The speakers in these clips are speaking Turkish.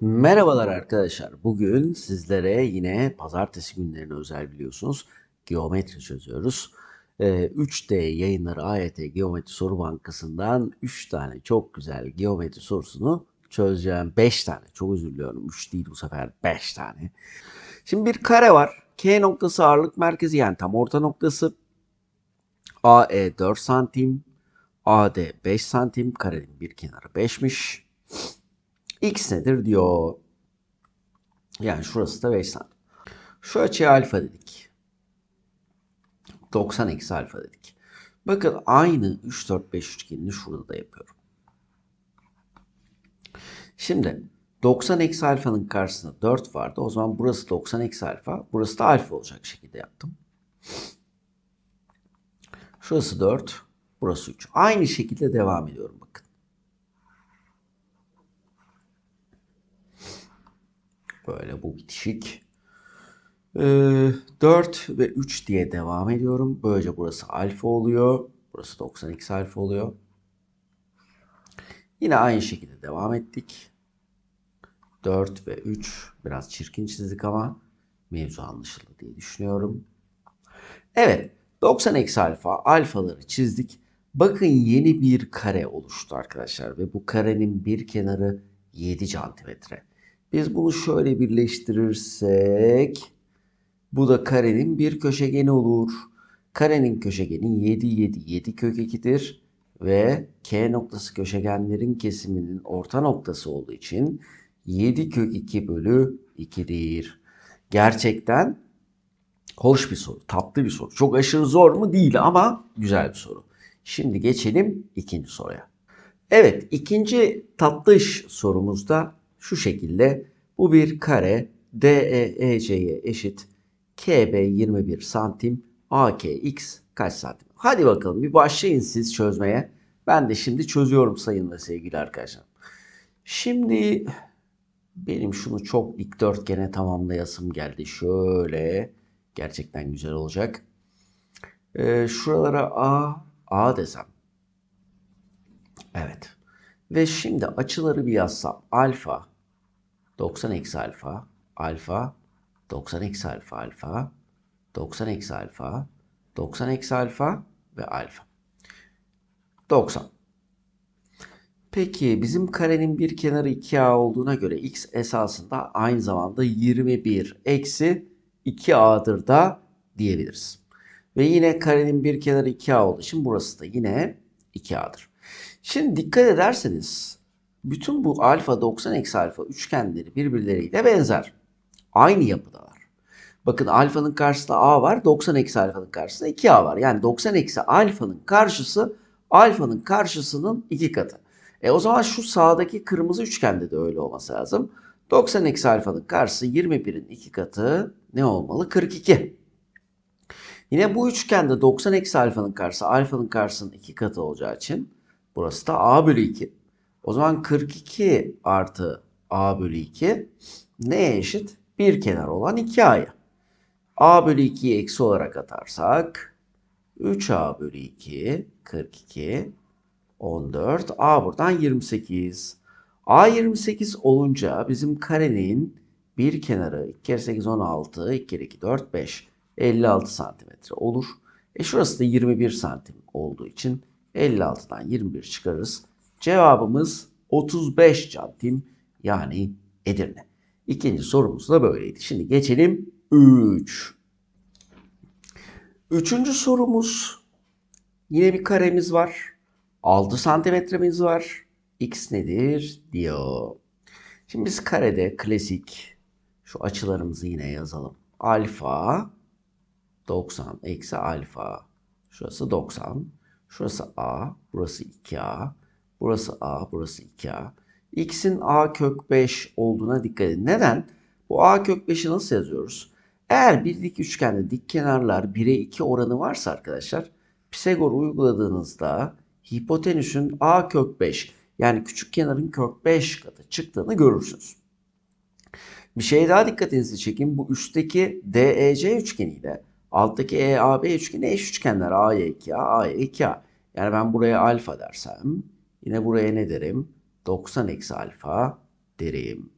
Merhabalar arkadaşlar. Bugün sizlere yine pazartesi günlerine özel biliyorsunuz geometri çözüyoruz. Ee, 3D yayınları AYT Geometri Soru Bankası'ndan 3 tane çok güzel geometri sorusunu çözeceğim. 5 tane. Çok özür diliyorum. 3 değil bu sefer 5 tane. Şimdi bir kare var. K noktası ağırlık merkezi yani tam orta noktası. AE 4 santim. AD 5 santim. Karenin bir kenarı 5'miş. X nedir diyor. Yani şurası da 5 santim. Şu açıya alfa dedik. 90 eksi alfa dedik. Bakın aynı 3, 4, 5 üçgenini şurada da yapıyorum. Şimdi 90 eksi alfanın karşısında 4 vardı. O zaman burası 90 eksi alfa. Burası da alfa olacak şekilde yaptım. Şurası 4. Burası 3. Aynı şekilde devam ediyorum bakın. Böyle bu bitişik. Ee, 4 ve 3 diye devam ediyorum. Böylece burası alfa oluyor. Burası 90 eksi alfa oluyor. Yine aynı şekilde devam ettik. 4 ve 3 biraz çirkin çizdik ama mevzu anlaşıldı diye düşünüyorum. Evet 90 eksi alfa alfaları çizdik. Bakın yeni bir kare oluştu arkadaşlar ve bu karenin bir kenarı 7 santimetre. Biz bunu şöyle birleştirirsek bu da karenin bir köşegeni olur. Karenin köşegeni 7 7 7 kök 2'dir ve K noktası köşegenlerin kesiminin orta noktası olduğu için 7 kök 2 bölü 2'dir. Gerçekten hoş bir soru, tatlı bir soru. Çok aşırı zor mu? Değil ama güzel bir soru. Şimdi geçelim ikinci soruya. Evet, ikinci tatlış sorumuzda şu şekilde bu bir kare DEEC'ye eşit KB 21 santim AKX kaç santim? Hadi bakalım bir başlayın siz çözmeye. Ben de şimdi çözüyorum sayınla sevgili arkadaşlar. Şimdi benim şunu çok dikdörtgene tamamlayasım geldi. Şöyle gerçekten güzel olacak. Ee, şuralara A, A desem. Evet. Ve şimdi açıları bir yazsam. Alfa 90 eksi alfa, alfa, 90 eksi alfa, alfa, 90 eksi alfa, 90 eksi alfa ve alfa. 90. Peki bizim karenin bir kenarı 2a olduğuna göre x esasında aynı zamanda 21 eksi 2a'dır da diyebiliriz. Ve yine karenin bir kenarı 2a olduğu için burası da yine 2a'dır. Şimdi dikkat ederseniz bütün bu alfa 90 eksi alfa üçgenleri birbirleriyle benzer. Aynı yapıdalar. Bakın alfanın karşısında a var. 90 eksi alfanın karşısında 2a var. Yani 90 eksi alfanın karşısı alfanın karşısının iki katı. E o zaman şu sağdaki kırmızı üçgende de öyle olması lazım. 90 eksi alfanın karşısı 21'in iki katı ne olmalı? 42. Yine bu üçgende 90 eksi alfanın karşısı alfanın karşısının iki katı olacağı için burası da a bölü 2. O zaman 42 artı a bölü 2 neye eşit? Bir kenar olan 2a'ya. a bölü 2'yi eksi olarak atarsak 3a bölü 2 42 14 a buradan 28. a 28 olunca bizim karenin bir kenarı 2 kere 8 16 2 kere 2 4 5 56 santimetre olur. E şurası da 21 santim olduğu için 56'dan 21 çıkarırız. Cevabımız 35 santim yani Edirne. İkinci sorumuz da böyleydi. Şimdi geçelim 3. Üçüncü sorumuz yine bir karemiz var. 6 santimetremiz var. X nedir diyor. Şimdi biz karede klasik şu açılarımızı yine yazalım. Alfa 90 eksi alfa. Şurası 90. Şurası A. Burası 2A. Burası A, burası 2A. X'in A kök 5 olduğuna dikkat edin. Neden? Bu A kök 5'i nasıl yazıyoruz? Eğer bir dik üçgende dik kenarlar 1'e 2 oranı varsa arkadaşlar Pisagor uyguladığınızda hipotenüsün A kök 5 yani küçük kenarın kök 5 katı çıktığını görürsünüz. Bir şey daha dikkatinizi çekin. Bu üstteki DEC üçgeniyle alttaki EAB üçgeni eş üçgenler A'ya 2A, A'ya 2A. Yani ben buraya alfa dersem Yine buraya ne derim? 90 eksi alfa derim.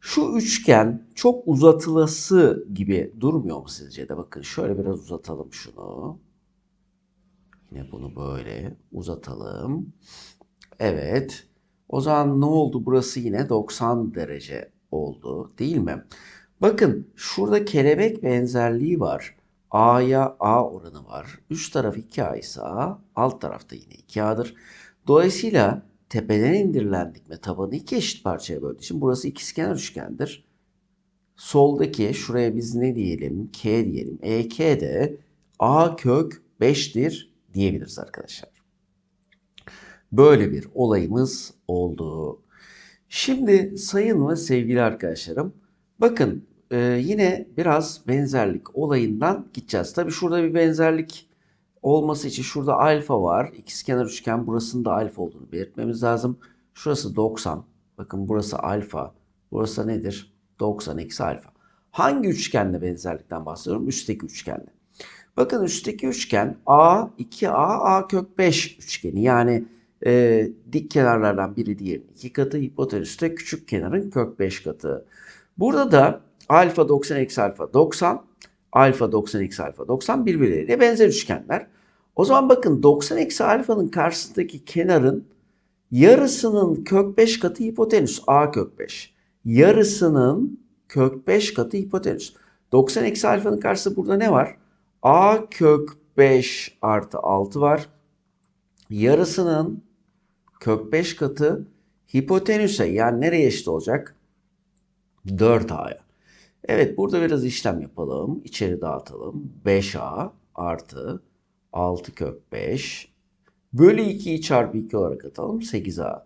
Şu üçgen çok uzatılası gibi durmuyor mu sizce de? Bakın şöyle biraz uzatalım şunu. Yine bunu böyle uzatalım. Evet. O zaman ne oldu? Burası yine 90 derece oldu değil mi? Bakın şurada kelebek benzerliği var. A'ya A oranı var. Üst taraf 2A ise alt tarafta yine 2A'dır. Dolayısıyla tepeden indirilen dikme tabanı iki eşit parçaya böldüğü için burası ikizkenar üçgendir. Soldaki şuraya biz ne diyelim? K diyelim. EK de A kök 5'tir diyebiliriz arkadaşlar. Böyle bir olayımız oldu. Şimdi sayın ve sevgili arkadaşlarım bakın e, yine biraz benzerlik olayından gideceğiz. Tabi şurada bir benzerlik olması için şurada alfa var. İkizkenar üçgen burasında alfa olduğunu belirtmemiz lazım. Şurası 90. Bakın burası alfa. Burası nedir? 90 eksi alfa. Hangi üçgenle benzerlikten bahsediyorum? Üstteki üçgenle. Bakın üstteki üçgen A, 2A, A kök 5 üçgeni. Yani e, dik kenarlardan biri diğerinin iki katı. Hipotenüste küçük kenarın kök 5 katı. Burada da alfa 90 eksi alfa 90. Alfa 90 eksi alfa 90 birbirleriyle benzer üçgenler. O zaman bakın 90 eksi alfanın karşısındaki kenarın yarısının kök 5 katı hipotenüs. A kök 5. Yarısının kök 5 katı hipotenüs. 90 eksi alfanın karşısında burada ne var? A kök 5 artı 6 var. Yarısının kök 5 katı hipotenüse yani nereye eşit olacak? 4A'ya. Evet burada biraz işlem yapalım. İçeri dağıtalım. 5A artı 6 kök 5 bölü 2'yi çarpı 2 olarak atalım. 8A.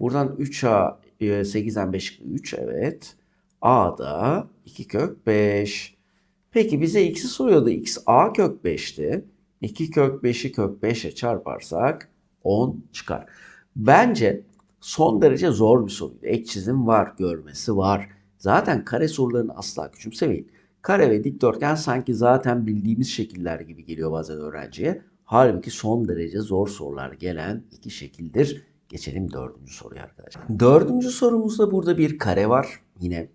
Buradan 3A 8'den 5 3 evet. A da 2 kök 5. Peki bize x'i soruyordu. x a kök 5'ti. 2 kök 5'i kök 5'e çarparsak 10 çıkar. Bence son derece zor bir soruydu. Ek çizim var, görmesi var. Zaten kare sorularını asla küçümsemeyin. Kare ve dikdörtgen sanki zaten bildiğimiz şekiller gibi geliyor bazen öğrenciye. Halbuki son derece zor sorular gelen iki şekildir. Geçelim dördüncü soruya arkadaşlar. Dördüncü sorumuzda burada bir kare var. Yine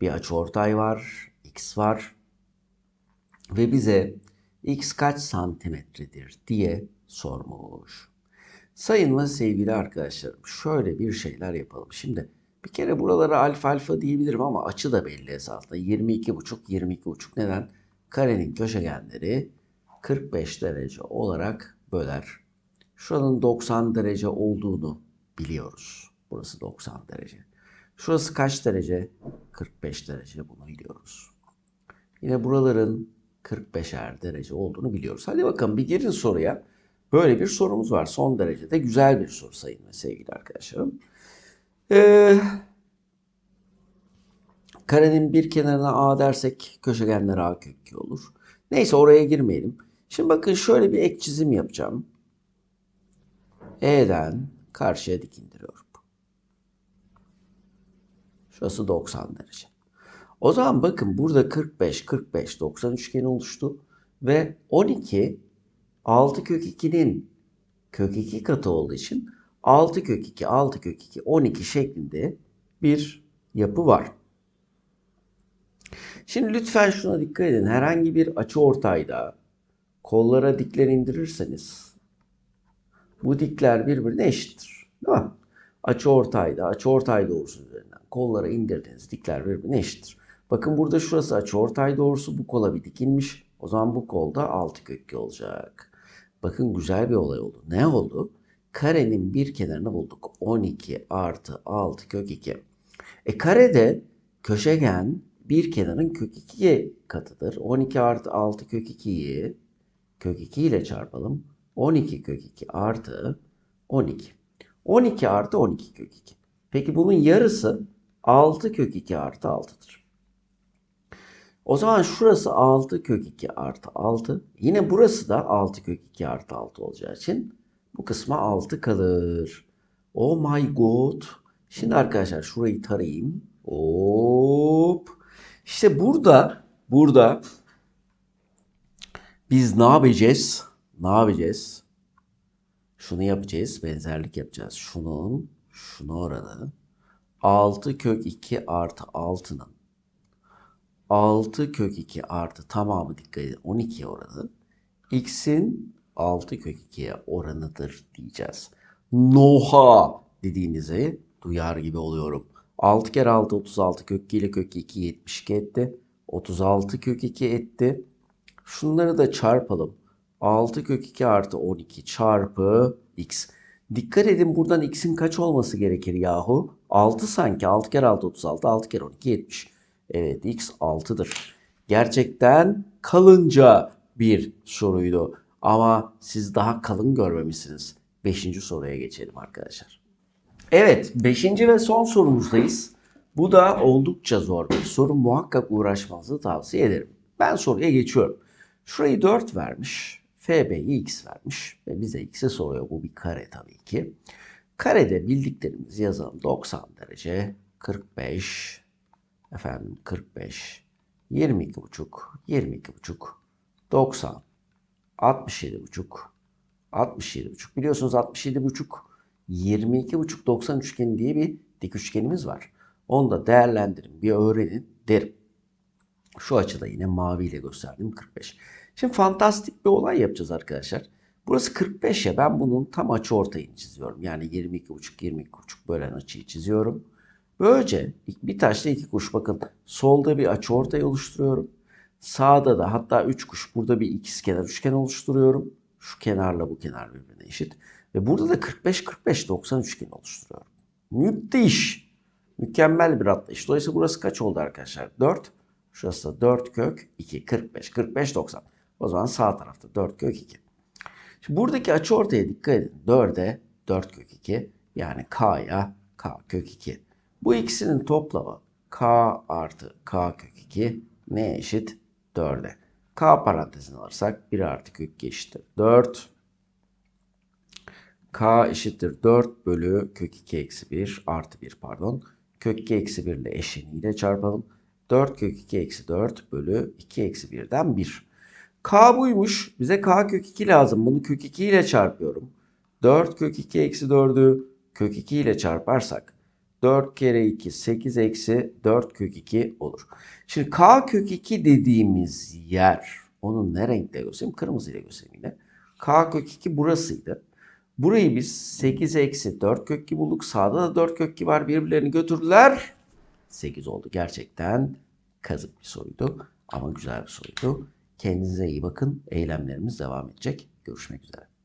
bir açıortay var. X var. Ve bize x kaç santimetredir diye sormuş. Sayın ve sevgili arkadaşlarım şöyle bir şeyler yapalım. Şimdi bir kere buralara alfa alfa diyebilirim ama açı da belli esasında. 22,5 22,5 neden? Karenin köşegenleri 45 derece olarak böler. Şuranın 90 derece olduğunu biliyoruz. Burası 90 derece. Şurası kaç derece? 45 derece bunu biliyoruz. Yine buraların 45'er derece olduğunu biliyoruz. Hadi bakalım bir girin soruya. Böyle bir sorumuz var. Son derecede güzel bir soru sayın ve sevgili arkadaşlarım. Ee, karenin bir kenarına A dersek köşegenler A kök 2 olur. Neyse oraya girmeyelim. Şimdi bakın şöyle bir ek çizim yapacağım. E'den karşıya dik indiriyorum. Şurası 90 derece. O zaman bakın burada 45, 45, 90 üçgeni oluştu. Ve 12 6 kök 2'nin kök 2 katı olduğu için 6 kök 2, 6 kök 2, 12 şeklinde bir yapı var. Şimdi lütfen şuna dikkat edin. Herhangi bir açı ortayda kollara dikler indirirseniz bu dikler birbirine eşittir. Değil mi? Açı ortayda, açı ortay doğrusu üzerinden kollara indirdiğiniz dikler birbirine eşittir. Bakın burada şurası açı ortay doğrusu bu kola bir dikilmiş. O zaman bu kolda 6 kök 2 olacak. Bakın güzel bir olay oldu. Ne oldu? Karenin bir kenarını bulduk. 12 artı 6 kök 2. E karede köşegen bir kenarın kök 2 katıdır. 12 artı 6 kök 2'yi kök 2 ile çarpalım. 12 kök 2 artı 12. 12 artı 12 kök 2. Peki bunun yarısı 6 kök 2 artı 6'dır. O zaman şurası 6 kök 2 artı 6. Yine burası da 6 kök 2 artı 6 olacağı için bu kısma 6 kalır. Oh my god. Şimdi arkadaşlar şurayı tarayayım. Hop. İşte burada burada biz ne yapacağız? Ne yapacağız? Şunu yapacağız. Benzerlik yapacağız. Şunun şunu oranı 6 kök 2 artı 6'nın 6 kök 2 artı tamamı dikkat edin 12'ye oranı x'in 6 kök 2'ye oranıdır diyeceğiz. Noha dediğinizi duyar gibi oluyorum. 6 kere 6 36 kök 2 ile kök 2 72 etti. 36 kök 2 etti. Şunları da çarpalım. 6 kök 2 artı 12 çarpı x. Dikkat edin buradan x'in kaç olması gerekir yahu? 6 sanki. 6 kere 6 36. 6 kere 12 70. Evet x 6'dır. Gerçekten kalınca bir soruydu. Ama siz daha kalın görmemişsiniz. Beşinci soruya geçelim arkadaşlar. Evet, beşinci ve son sorumuzdayız. Bu da oldukça zor bir soru. Muhakkak uğraşmanızı tavsiye ederim. Ben soruya geçiyorum. Şurayı 4 vermiş. FB'yi x vermiş. Ve bize x'i soruyor. Bu bir kare tabii ki. Karede bildiklerimizi yazalım. 90 derece, 45, efendim 45, 22 buçuk, 22 buçuk, 90, 67 buçuk, 67 buçuk. Biliyorsunuz 67 buçuk, 22 buçuk 90 üçgeni diye bir dik üçgenimiz var. Onu da değerlendirin, bir öğrenin derim. Şu açıda yine maviyle gösterdim 45. Şimdi fantastik bir olay yapacağız arkadaşlar. Burası 45 ya ben bunun tam açı ortayını çiziyorum. Yani 22,5 22,5 bölen açıyı çiziyorum. Böylece bir taşla iki kuş bakın solda bir açı ortay oluşturuyorum. Sağda da hatta 3 kuş burada bir ikizkenar üçgen oluşturuyorum. Şu kenarla bu kenar birbirine eşit. Ve burada da 45 45 90 üçgen oluşturuyorum. Müthiş. Mükemmel bir atlayış. Dolayısıyla burası kaç oldu arkadaşlar? 4. Şurası da 4 kök 2 45 45 90. O zaman sağ tarafta 4 kök 2. Şimdi buradaki açı ortaya dikkat edin. 4'e 4 kök 2 yani k'ya k kök 2. Bu ikisinin toplamı k artı k kök 2 ne eşit? 4'e. k parantezine alırsak 1 artı kök 2 eşittir 4. k eşittir 4 bölü kök 2 eksi 1 artı 1 pardon. Kök 2 eksi 1 ile eşeniğiyle çarpalım. 4 kök 2 eksi 4 bölü 2 eksi 1'den 1. K buymuş. Bize K kök 2 lazım. Bunu kök 2 ile çarpıyorum. 4 kök 2 eksi 4'ü kök 2 ile çarparsak 4 kere 2 8 eksi 4 kök 2 olur. Şimdi K kök 2 dediğimiz yer onu ne renkle göstereyim? Kırmızı ile göstereyim yine. K kök 2 burasıydı. Burayı biz 8 eksi 4 kök 2 bulduk. Sağda da 4 kök 2 var. Birbirlerini götürdüler. 8 oldu. Gerçekten kazık bir soruydu. Ama güzel bir soruydu. Kendinize iyi bakın. Eylemlerimiz devam edecek. Görüşmek üzere.